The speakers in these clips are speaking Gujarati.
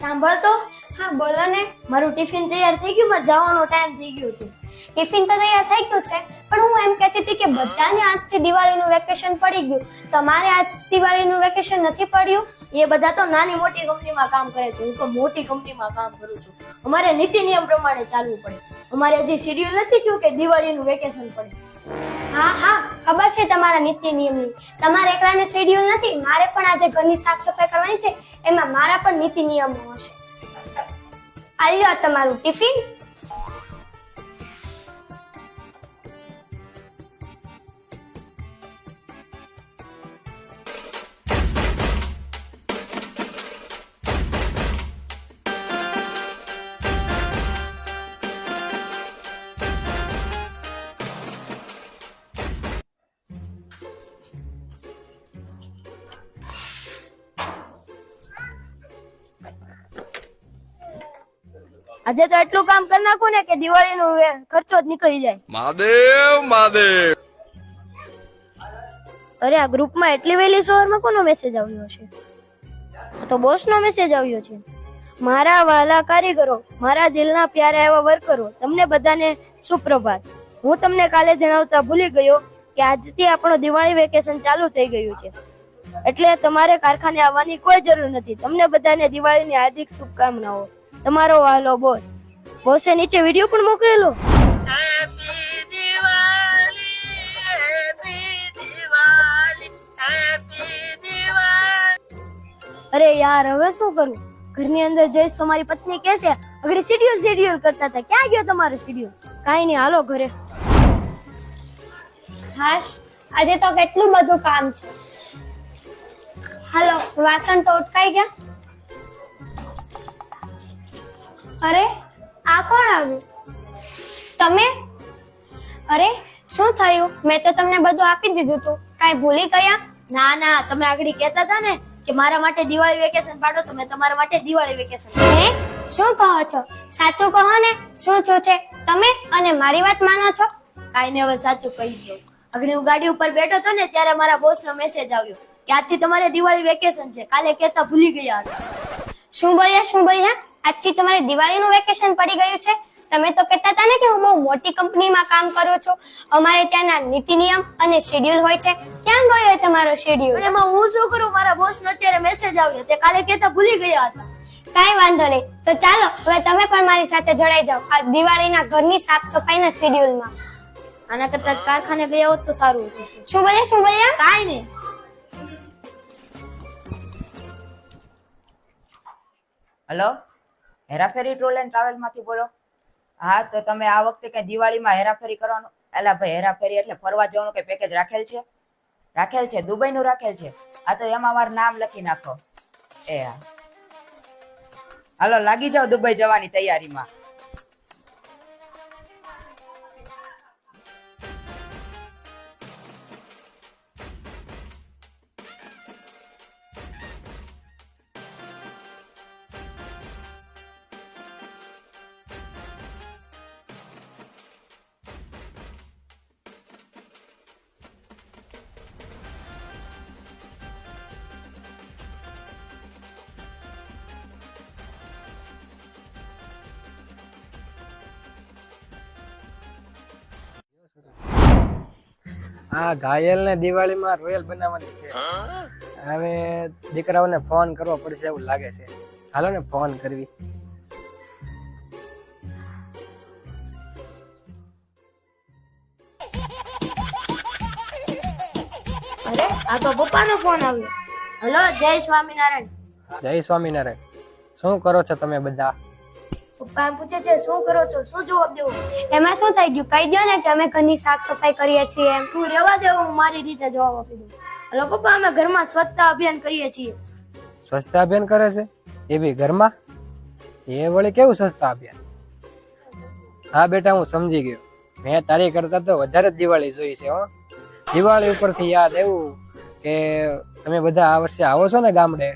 સાંભળ તો. હા બોલો ને. મારું ટિફિન તૈયાર થઈ ગયું મારે જવાનો ટાઈમ થઈ ગયો છે. ટિફિન તો તૈયાર થઈ ગયું છે પણ હું એમ કહેતી હતી કે બધાને આજથી દિવાળીનું વેકેશન પડી ગયું. તમારે આજ દિવાળીનું વેકેશન નથી પડ્યું. એ બધા તો નાની મોટી કંપનીમાં કામ કરે છે. હું તો મોટી કંપનીમાં કામ કરું છું. અમારે નીતિ નિયમ પ્રમાણે ચાલવું પડે. અમારે હજી શેડ્યુલ નથી થયું કે દિવાળીનું વેકેશન પડે. હા હા, ખબર છે તમારા નીતિ નિયમની. તમારે એકલાને શેડ્યુલ નથી, મારે પણ આજે ઘરની સાફ સફાઈ કરવાની છે, એમાં મારા પણ નીતિ નિયમો હશે. આ તમારું ટિફિન. આજે તો એટલું કામ કરી નાખું ને કે દિવાળીનો નો ખર્ચો જ નીકળી જાય. મહાદેવ મહાદેવ. અરે આ ગ્રુપમાં એટલી વહેલી સવારમાં કોનો મેસેજ આવ્યો છે? આ તો બોસનો મેસેજ આવ્યો છે. મારા વાલા કારીગરો મારા દિલના પ્યારા એવા વર્કરો તમને બધાને સુપ્રભાત. હું તમને કાલે જણાવતા ભૂલી ગયો કે આજથી આપણું દિવાળી વેકેશન ચાલુ થઈ ગયું છે. એટલે તમારે કારખાને આવવાની કોઈ જરૂર નથી. તમને બધાને દિવાળીની હાર્દિક શુભકામનાઓ. તમારો વાલો બોસ. બોસે નીચે વીડિયો પણ મોકલેલો. અરે યાર હવે શું કરું? ઘરની અંદર જઈશ તો મારી પત્ની કેસે અગડી શેડ્યુલ શેડ્યુલ કરતા હતા. ક્યાં ગયો તમારો શેડ્યુલ? કાઈ નહીં હાલો ઘરે. હાશ આજે તો કેટલું બધું કામ છે. હાલો વાસણ તો ઉટકાઈ ગયા? અરે આ કોણ આવ્યું? તમે? અરે શું થયું? મેં તો તમને બધું આપી દીધું તું. કાંઈ ભૂલી ગયા? ના ના તમે આગળ કહેતા હતા ને કે મારા માટે દિવાળી વેકેશન પાડો તો મેં તમારા માટે દિવાળી વેકેશન હે શું કહો છો? સાચું કહો ને શું થયું છે? તમે અને મારી વાત માનો છો? કાંઈ ને હવે સાચું કહી દો. આગળ હું ગાડી ઉપર બેઠો હતો ને ત્યારે મારા બોસનો મેસેજ આવ્યો કે આજથી તમારે દિવાળી વેકેશન છે. કાલે કહેતા ભૂલી ગયા હતા. શું બોલ્યા શું બોલ્યા? આજથી તમારે દિવાળીનું વેકેશન પડી ગયું છે. તમે તો કહેતા હતા ને કે હું બહુ મોટી કંપનીમાં કામ કરું છું. અમારે ત્યાંના નીતિ નિયમ અને શેડ્યુલ હોય છે. ક્યાં ગયો તમારો શેડ્યુલ પણ એમાં હું શું કરું? મારા બોસનો અત્યારે મેસેજ આવ્યો. તે કાલે કહેતા ભૂલી ગયા હતા. કાઈ વાંધો નહીં. તો ચાલો હવે તમે પણ મારી સાથે જોડાઈ જાઓ. આ દિવાળીના ઘરની સાફ સફાઈના શેડ્યુલમાં આના કરતા કારખાને ગયા હોત તો સારું હતું. શું બોલ્યા શું બોલ્યા? કાંઈ નહીં. હલો હેરાફેરી ટ્રોલ એન્ડ ટ્રાવેલમાંથી બોલો? હા, તો તમે આ વખતે કઈ દિવાળીમાં હેરાફેરી કરવાનું? એલા ભાઈ, હેરાફેરી એટલે ફરવા જવાનું કઈ પેકેજ રાખેલ છે? રાખેલ છે, દુબઈનું રાખેલ છે? આ તો એમાં મારું નામ લખી નાખો. એ હા. હાલો, લાગી જાઓ દુબઈ જવાની તૈયારીમાં. આ ઘાયલ ને દિવાળીમાં રોયલ બનાવવાની છે. હવે દીકરાઓને ફોન કરવો પડશે એવું લાગે છે. હાલો ને ફોન કરવી. અરે આ તો પપ્પાનો ફોન આવ્યો. હલો જય સ્વામિનારાયણ. જય સ્વામિનારાયણ. શું કરો છો તમે બધા? પપ્પા પૂછે છે શું કરો છો? શું જવાબ દેવો? એમાં શું થઈ ગયું? કહી દો ને કે અમે ઘરની સાફ સફાઈ કરીએ છીએ. એમ તું રેવા દે હું મારી રીતે જવાબ આપી દઉં. હલો પપ્પા અમે ઘરમાં સ્વચ્છતા અભિયાન કરીએ છીએ. સ્વચ્છતા અભિયાન કરે છે? એ બી ઘરમાં? એ વળી કેવું સ્વચ્છતા અભિયાન? હા બેટા હું સમજી ગયો. મેં તારી કરતા તો વધારે જ દિવાળી જોઈ છે હો. દિવાળી ઉપરથી યાદ એવું કે તમે બધા આ વર્ષે આવો છો ને ગામડે?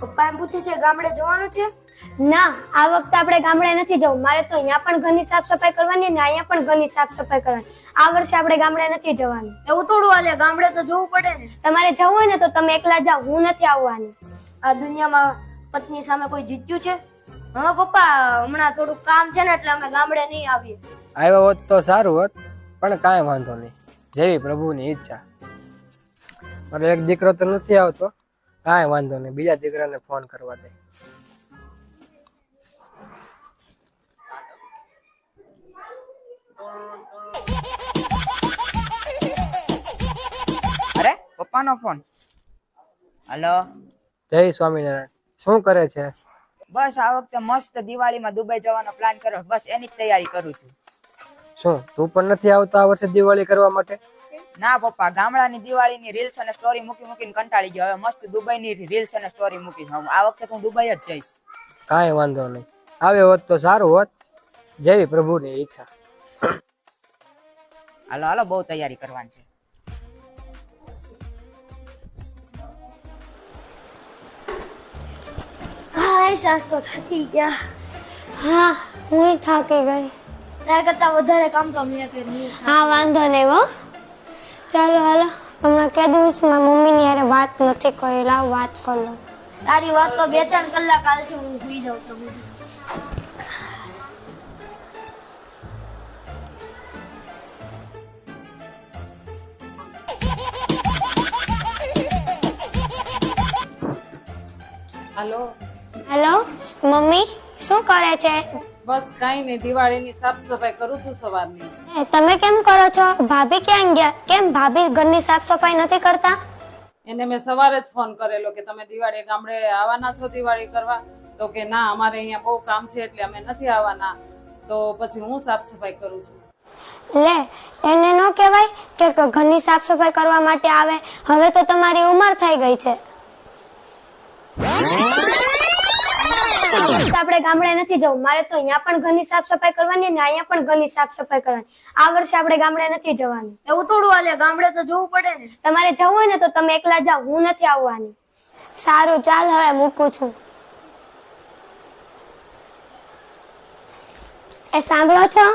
પપ્પા એમ પૂછે છે ગામડે જવાનું છે? ના આ વખતે આપણે ગામડે નથી જવું. મારે તો અહીંયા પણ ઘરની સાફ સફાઈ કરવાની ને અહીંયા પણ ઘરની સાફ સફાઈ કરવાની. આ વર્ષે આપણે ગામડે નથી જવાનું. એવું થોડું હાલે ગામડે તો જવું પડે ને. તમારે જવું હોય ને તો તમે એકલા જાઓ હું નથી આવવાની. આ દુનિયામાં પત્ની સામે કોઈ જીત્યું છે? હા પપ્પા હમણાં થોડું કામ છે ને એટલે અમે ગામડે નહીં આવીએ. આવ્યો હોત તો સારું હોત પણ કાંઈ વાંધો નહીં. જેવી પ્રભુની ઈચ્છા. મારો એક દીકરો તો નથી આવતો. કાંઈ વાંધો નહીં. બીજા દીકરાને ફોન કરવા દે. અરે પપ્પાનો ફોન હલો. જય સ્વામિનારાયણ. શું કરે છે? બસ આ વખતે મસ્ત દિવાળીમાં દુબઈ જવાનો પ્લાન કર્યો. બસ એની જ તૈયારી કરું છું. શું તું પણ નથી આવતો આ વર્ષે દિવાળી કરવા માટે? ના પપ્પા ગામડાની દિવાળીની રીલ્સ અને સ્ટોરી મૂકી મૂકીને કંટાળી ગયો. હવે મસ્ત દુબઈની રીલ્સ અને સ્ટોરી મૂકીશ હું આ વખતે હું દુબઈ જ જઈશ. કાંઈ વાંધો નહીં. આવ્યો હોત તો સારું હોત. જેવી પ્રભુની ઈચ્છા. હાલો હાલો બહુ તૈયારી કરવાની છે. હા એ સાસ તો થકી ગયા. હા હું થાકી ગઈ. તાર કરતા વધારે કામ તો અમે કર્યું હા વાંધો નહીં હો. ચાલો હાલો. હમણાં કે દિવસ મારી મમ્મીની યારે વાત નથી કરી લાવ વાત કર લો તારી વાત તો બે ત્રણ કલાક હાલશે હું સુઈ જાઉં છું. હાલો. હેલો? મમ્મી શું કરે છે? બસ કાંઈ નહીં દિવાળીની સાફ સફાઈ કરું છું સવારની. તમે કેમ કરો છો? ભાભી ક્યાં ગયા? કેમ ભાભી ઘરની સાફ સફાઈ નથી કરતા? એને મેં સવારે જ ફોન કરેલો કે તમે દિવાળી ગામડે આવવાના છો દિવાળી કરવા? તો કે ના અમારે અહીંયા બહુ કામ છે એટલે અમે નથી આવવાના. તો પછી હું સાફ સફાઈ કરું છું. લે એને ન કહેવાય કે ઘરની સાફ સફાઈ કરવા માટે આવે. હવે તો તમારી ઉંમર થઈ ગઈ છે. તો આપણે ગામડે નથી જવું. મારે તો અહીંયા પણ ઘરની સાફ સફાઈ કરવાની ને અહીંયા પણ ઘરની સાફ સફાઈ કરવાની. આ વર્ષે આપણે ગામડે નથી જવાનું. એવું થોડું હાલે ગામડે તો જવું પડે ને. તમારે જવું હોય ને તો તમે એકલા જાઓ. હું નથી આવવાની. સારું ચાલ હવે મૂકું છું. એ સાંભળો છો?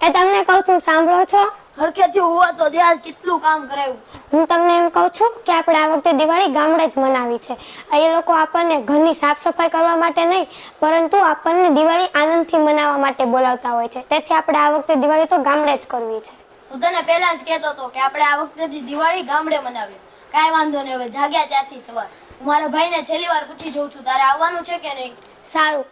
એ તમને કહું છું સાંભળો છો? હરખેથી હોવા તો ત્યાં કેટલું કામ કરાયું. હું તમને એમ કહું છું કે આપણે આ વખતે દિવાળી ગામડે જ મનાવી છે. એ લોકો આપણને ઘરની સાફ સફાઈ કરવા માટે નહીં પરંતુ આપણને દિવાળી આનંદથી મનાવવા માટે બોલાવતા હોય છે. તેથી આપણે આ વખતે દિવાળી તો ગામડે જ કરવી છે. હું તને પહેલા જ કહેતો હતો કે આપણે આ વખતે દિવાળી ગામડે મનાવીએ. કાંઈ વાંધો નહીં હવે જાગ્યા ત્યાંથી સવાર. હું મારા ભાઈને છેલ્લી વાર પૂછી જોઉં છું તારે આવવાનું છે કે નહીં? સારું.